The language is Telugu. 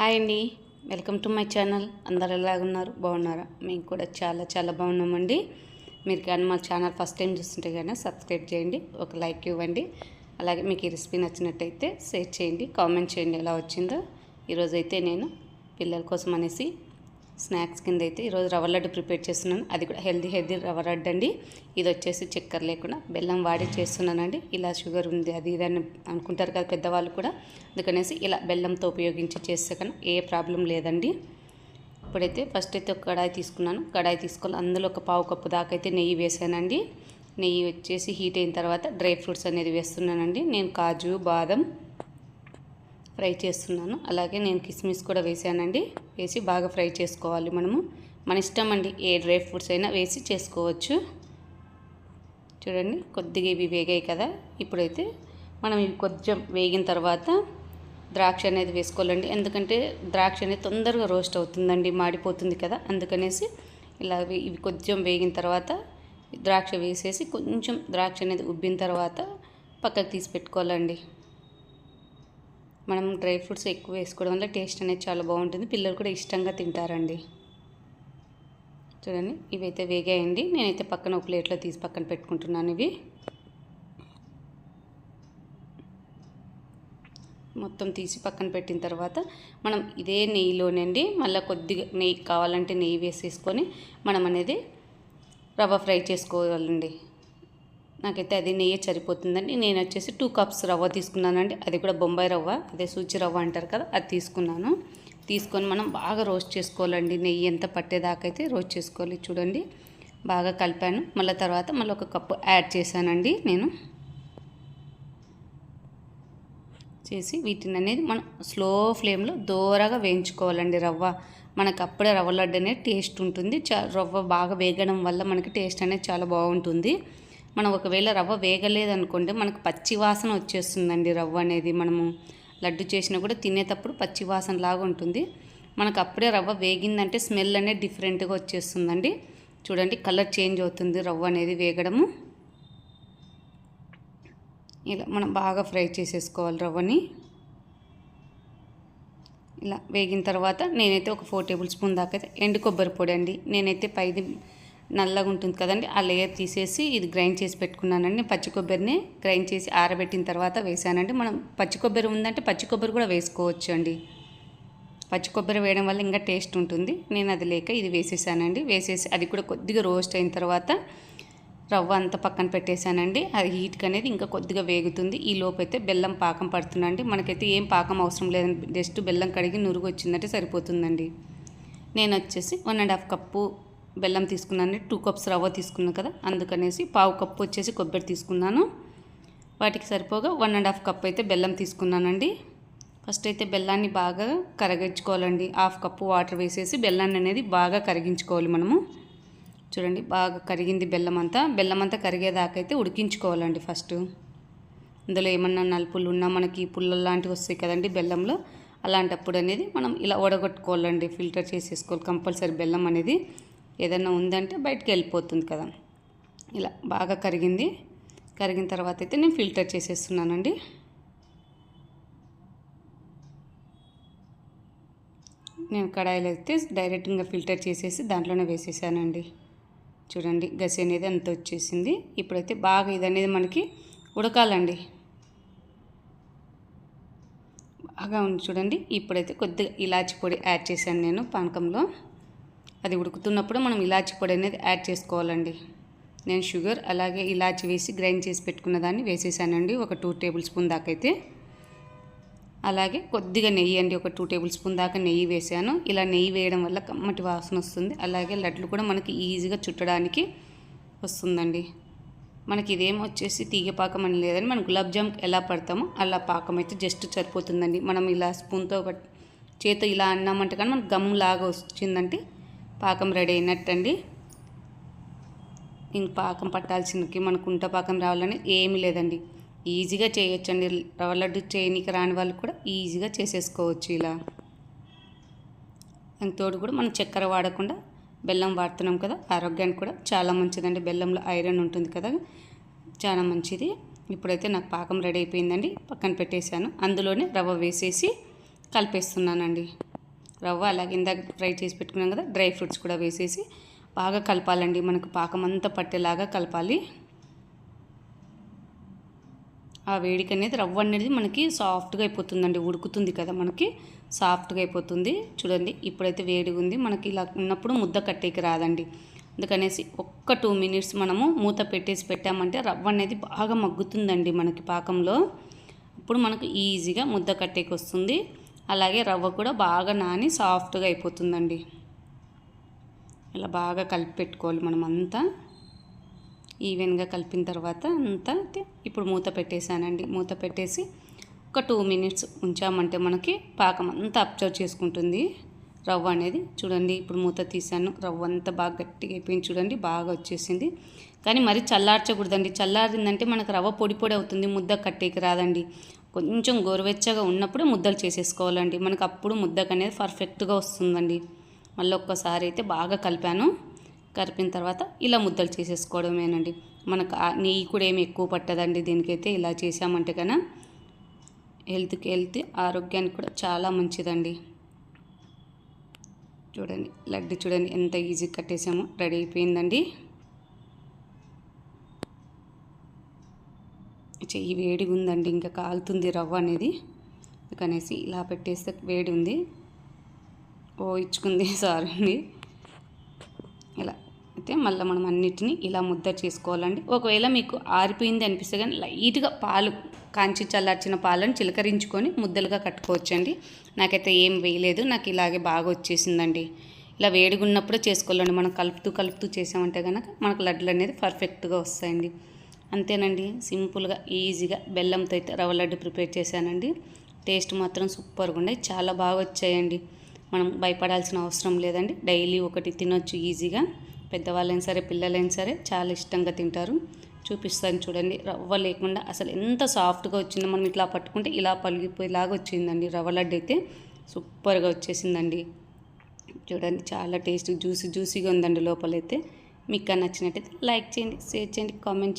హాయ్ అండి. Welcome to my channel. అందరు ఎలాగున్నారు బాగున్నారా? మేము కూడా చాలా చాలా బాగున్నామండి. మీరు కానీ మా ఛానల్ ఫస్ట్ టైం చూస్తుంటే కానీ సబ్స్క్రైబ్ చేయండి ఒక లైక్ ఇవ్వండి. అలాగే మీకు ఈ రెసిపీ నచ్చినట్టయితే షేర్ చేయండి కామెంట్ చేయండి ఎలా వచ్చిందో. ఈరోజైతే నేను పిల్లల కోసం అనేసి స్నాక్స్ కింద అయితే ఈరోజు రవ్వ లడ్డు ప్రిపేర్ చేస్తున్నాను. అది కూడా హెల్దీ హెల్దీ రవ్వ లడ్డు అండి. ఇది వచ్చేసి చక్కెర లేకుండా బెల్లం వాడి చేస్తున్నానండి. ఇలా షుగర్ ఉంది అది ఇది అని అనుకుంటారు కదా పెద్దవాళ్ళు కూడా. అందుకనేసి ఇలా బెల్లంతో ఉపయోగించి చేస్తే కన్నా ఏ ప్రాబ్లం లేదండి. ఇప్పుడైతే ఫస్ట్ అయితే ఒక కడాయి తీసుకున్నాను. కడాయి తీసుకొని అందులో ఒక పావు కప్పు దాకా అయితే నెయ్యి వేసానండి. నెయ్యి వచ్చేసి హీట్ అయిన తర్వాత డ్రై ఫ్రూట్స్ అనేది వేస్తున్నానండి. నేను కాజు బాదం ఫ్రై చేస్తున్నాను. అలాగే నేను కిస్మిస్ కూడా వేసానండి. వేసి బాగా ఫ్రై చేసుకోవాలి మనము. మన ఇష్టం అండి. ఏ డ్రై ఫ్రూట్స్ అయినా వేసి చేసుకోవచ్చు. చూడండి కొద్దిగా ఇవి వేగాయి కదా. ఇప్పుడైతే మనం ఇవి కొంచెం వేగిన తర్వాత ద్రాక్ష అనేది వేసుకోవాలండి. ఎందుకంటే ద్రాక్ష అనేది తొందరగా రోస్ట్ అవుతుందండి మాడిపోతుంది కదా. అందుకనేసి ఇలా ఇవి కొంచెం వేగిన తర్వాత ద్రాక్ష వేసేసి కొంచెం ద్రాక్ష అనేది ఉబ్బిన తర్వాత పక్కకు తీసి పెట్టుకోవాలండి. మనం డ్రై ఫ్రూట్స్ ఎక్కువ వేసుకోవడం వల్ల టేస్ట్ అనేది చాలా బాగుంటుంది. పిల్లలు కూడా ఇష్టంగా తింటారండి. చూడండి ఇవైతే వేగాయండి. నేనైతే పక్కన ఒక ప్లేట్లో తీసి పక్కన పెట్టుకుంటున్నాను ఇవి. మొత్తం తీసి పక్కన పెట్టిన తర్వాత మనం ఇదే నెయ్యిలోనండి మళ్ళీ కొద్దిగా నెయ్యి కావాలంటే నెయ్యి వేసేసుకొని మనం అనేది రవ్వ ఫ్రై చేసుకోవాలండి. నాకైతే అది నెయ్యి సరిపోతుందండి. నేను వచ్చేసి టూ కప్స్ రవ్వ తీసుకున్నానండి. అది కూడా బొంబాయి రవ్వ అదే సూచి రవ్వ అంటారు కదా అది తీసుకున్నాను. తీసుకొని మనం బాగా రోస్ట్ చేసుకోవాలండి. నెయ్యి ఎంత పట్టేదాకా అయితే రోస్ట్ చేసుకోవాలి చూడండి. బాగా కలిపాను. మళ్ళీ తర్వాత మళ్ళీ ఒక కప్పు యాడ్ చేశానండి నేను. చేసి వీటిని అనేది మనం స్లో ఫ్లేమ్లో దూరగా వేయించుకోవాలండి రవ్వ. మనకు అప్పుడే రవ్వ లడ్డు అనేది టేస్ట్ ఉంటుంది. చా రవ్వ బాగా వేగడం వల్ల మనకి టేస్ట్ అనేది చాలా బాగుంటుంది. మనం ఒకవేళ రవ్వ వేగలేదనుకోండి మనకు పచ్చి వాసన వచ్చేస్తుందండి రవ్వ అనేది. మనము లడ్డు చేసినా కూడా తినేటప్పుడు పచ్చి వాసన లాగా ఉంటుంది. మనకు అప్పుడే రవ్వ వేగిందంటే స్మెల్ అనేది డిఫరెంట్గా వచ్చేస్తుందండి. చూడండి కలర్ చేంజ్ అవుతుంది రవ్వ అనేది వేగడము. ఇలా మనం బాగా ఫ్రై చేసేసుకోవాలి రవ్వని. ఇలా వేగిన తర్వాత నేనైతే ఒక ఫోర్ టేబుల్ స్పూన్ దాకా అయితే ఎండు కొబ్బరి పొడి అండి. నేనైతే పైది నల్లగా ఉంటుంది కదండి. ఆ లేయర్ తీసేసి ఇది గ్రైండ్ చేసి పెట్టుకున్నానండి. పచ్చి కొబ్బరిని గ్రైండ్ చేసి ఆరబెట్టిన తర్వాత వేసానండి. మనం పచ్చి కొబ్బరి ఉందంటే పచ్చి కొబ్బరి కూడా వేసుకోవచ్చు అండి. పచ్చి కొబ్బరి వేయడం వల్ల ఇంకా టేస్ట్ ఉంటుంది. నేను అది లేక ఇది వేసేసానండి. వేసేసి అది కూడా కొద్దిగా రోస్ట్ అయిన తర్వాత రవ్వ అంతా పక్కన పెట్టేశానండి. అది హీట్కి అనేది ఇంకా కొద్దిగా వేగుతుంది. ఈ లోపు అయితే బెల్లం పాకం పడుతుందండి. మనకైతే ఏం పాకం అవసరం లేదండి. జస్ట్ బెల్లం కడిగి నురుగు వచ్చిందంటే సరిపోతుందండి. నేను వచ్చేసి వన్ అండ్ హాఫ్ కప్పు బెల్లం తీసుకున్నాను టూ కప్స్ రవ్వ తీసుకున్నాను కదా అందుకనేసి పావు కప్పు వచ్చేసి కొబ్బరి తీసుకున్నాను. వాటికి సరిపోగా వన్ అండ్ హాఫ్ కప్ అయితే బెల్లం తీసుకున్నానండి. ఫస్ట్ అయితే బెల్లాన్ని బాగా కరగించుకోవాలండి హాఫ్ కప్పు వాటర్ వేసేసి బెల్లాన్ని అనేది బాగా కరిగించుకోవాలి మనము. చూడండి బాగా కరిగింది బెల్లం అంతా బెల్లం అంతా కరిగేదాకైతే ఉడికించుకోవాలండి ఫస్ట్. ఇందులో ఏమన్నా నలుపులు ఉన్నా మనకి పుల్లలు లాంటివి వస్తాయి కదండి బెల్లంలో అలాంటప్పుడు అనేది మనం ఇలా వడగొట్టుకోవాలండి. ఫిల్టర్ చేసేసుకోవాలి కంపల్సరీ బెల్లం అనేది. ఏదైనా ఉందంటే బయటకు వెళ్ళిపోతుంది కదా. ఇలా బాగా కరిగింది. కరిగిన తర్వాత అయితే నేను ఫిల్టర్ చేసేస్తున్నానండి. నేను కడాయిలో అయితే డైరెక్ట్గా ఫిల్టర్ చేసేసి దాంట్లోనే వేసేసానండి. చూడండి గసి అనేది అంత వచ్చేసింది. ఇప్పుడైతే బాగా ఇది అనేది మనకి ఉడకాలండి. బాగా ఉంది చూడండి. ఇప్పుడైతే కొద్దిగా ఇలాచి పొడి యాడ్ చేశాను నేను పానకంలో. అది ఉడుకుతున్నప్పుడు మనం ఇలాచి పొడి అనేది యాడ్ చేసుకోవాలండి. నేను షుగర్ అలాగే ఇలాచి వేసి గ్రైండ్ చేసి పెట్టుకున్న దాన్ని వేసేసానండి ఒక టూ టేబుల్ స్పూన్ దాకైతే. అలాగే కొద్దిగా నెయ్యి అండి ఒక టూ టేబుల్ స్పూన్ దాకా నెయ్యి వేసాను. ఇలా నెయ్యి వేయడం వల్ల కమ్మటి వాసన వస్తుంది. అలాగే లడ్లు కూడా మనకి ఈజీగా చుట్టడానికి వస్తుందండి. మనకి ఇదేం వచ్చేసి తీగ పాకం అని లేదని మనం గులాబ్ జామ్ ఎలా పడతామో అలా పాకం అయితే జస్ట్ సరిపోతుందండి. మనం ఇలా స్పూన్తో చేతితో ఇలా అన్నామంటే కానీ మనకు గమ్ లాగా వచ్చిందంటే పాకం రెడీ అయినట్టండి. ఇంక పాకం పట్టాల్సినకి మనకు ఉంట పాకం రావాలని ఏమీ లేదండి. ఈజీగా చేయొచ్చండి. రవ్వ లడ్డు చేయనీకి రాని వాళ్ళు కూడా ఈజీగా చేసేసుకోవచ్చు ఇలా. తోడు కూడా మనం చక్కెర వాడకుండా బెల్లం వాడుతున్నాం కదా ఆరోగ్యానికి కూడా చాలా మంచిదండి. బెల్లంలో ఐరన్ ఉంటుంది కదా చాలా మంచిది. ఇప్పుడైతే నాకు పాకం రెడీ అయిపోయిందండి. పక్కన పెట్టేశాను. అందులోనే రవ్వ వేసేసి కలిపేస్తున్నానండి. రవ్వ అలాగే ఇందాక ఫ్రై చేసి పెట్టుకున్నాం కదా డ్రై ఫ్రూట్స్ కూడా వేసేసి బాగా కలపాలండి. మనకు పాకం అంతా పట్టేలాగా కలపాలి. ఆ వేడికి అనేది రవ్వ అనేది మనకి సాఫ్ట్గా అయిపోతుందండి. ఉడుకుతుంది కదా మనకి సాఫ్ట్గా అయిపోతుంది. చూడండి ఇప్పుడైతే వేడిగా ఉంది. మనకి ఇలా ఉన్నప్పుడు ముద్ద కట్టేకి రాదండి. అందుకనేసి ఒక్క టూ మినిట్స్ మనము మూత పెట్టేసి పెట్టామంటే రవ్వ అనేది బాగా మగ్గుతుందండి మనకి పాకంలో. అప్పుడు మనకు ఈజీగా ముద్ద కట్టేకి వస్తుంది. అలాగే రవ్వ కూడా బాగా నాని సాఫ్ట్గా అయిపోతుందండి. ఇలా బాగా కలిపి పెట్టుకోవాలి మనం అంతా ఈవెన్గా కలిపిన తర్వాత అంతా ఇప్పుడు మూత పెట్టేశానండి. మూత పెట్టేసి ఒక టూ మినిట్స్ ఉంచామంటే మనకి పాకం అంతా అబ్జర్వ్ చేసుకుంటుంది. రవ్వ అనేది చూడండి ఇప్పుడు మూత తీసాను రవ్వ అంతా బాగా గట్టిగా అయిపోయింది చూడండి బాగా వచ్చేసింది. కానీ మరి చల్లార్చకూడదండి. చల్లారిందంటే మనకు రవ్వ పొడి పొడి అవుతుంది ముద్ద కట్టేకి రాదండి. కొంచెం గోరువెచ్చగా ఉన్నప్పుడు ముద్దలు చేసేసుకోవాలండి. మనకు అప్పుడు ముద్దకు అనేది పర్ఫెక్ట్గా వస్తుందండి. మళ్ళీ ఒక్కసారి అయితే బాగా కలిపాను. కలిపిన తర్వాత ఇలా ముద్దలు చేసేసుకోవడమేనండి. మనకు ఆ నెయ్యి కూడా ఏమి ఎక్కువ పట్టదండి దీనికైతే ఇలా చేసామంటే కన్నా హెల్త్కి హెల్త్ ఆరోగ్యానికి కూడా చాలా మంచిదండి. చూడండి లడ్డు చూడండి ఎంత ఈజీ కట్టేసామో. రెడీ అయిపోయిందండి. చెయ్యి వేడిగా ఉందండి ఇంకా కాలుతుంది రవ్వ అనేది. అందుకనేసి ఇలా పెట్టేస్తే వేడి ఉంది. ఓ ఇచ్చుకుంది సారీ అండి. ఇలా అయితే మళ్ళీ మనం అన్నిటిని ఇలా ముద్ద చేసుకోవాలండి. ఒకవేళ మీకు ఆరిపోయింది అనిపిస్తే కానీ లైట్గా పాలు కాంచి చల్లార్చిన పాలను చిలకరించుకొని ముద్దలుగా కట్టుకోవచ్చండి. నాకైతే ఏం వేయలేదు నాకు ఇలాగే బాగా వచ్చేసిందండి. ఇలా వేడిగా ఉన్నప్పుడే చేసుకోవాలండి. మనం కలుపుతూ కలుపుతూ చేసామంటే కనుక మనకు లడ్లు అనేది పర్ఫెక్ట్గా వస్తాయండి. అంతేనండి. సింపుల్గా ఈజీగా బెల్లంతో అయితే రవ్వ లడ్డు ప్రిపేర్ చేశానండి. టేస్ట్ మాత్రం సూపర్గా ఉన్నాయి. చాలా బాగా వచ్చాయండి. మనం భయపడాల్సిన అవసరం లేదండి. డైలీ ఒకటి తినొచ్చు ఈజీగా. పెద్దవాళ్ళైనా సరే పిల్లలైనా సరే చాలా ఇష్టంగా తింటారు. చూపిస్తాను చూడండి. రవ్వ లేకుండా అసలు ఎంత సాఫ్ట్గా వచ్చిందో మనం ఇట్లా పట్టుకుంటే ఇలా పలిగిపోయేలాగా వచ్చిందండి. రవ్వ లడ్డు అయితే సూపర్గా వచ్చేసిందండి. చూడండి చాలా టేస్ట్ జ్యూసీ జ్యూసీగా ఉందండి లోపలైతే. మీకు నచ్చినట్టయితే లైక్ చేయండి షేర్ చేయండి కామెంట్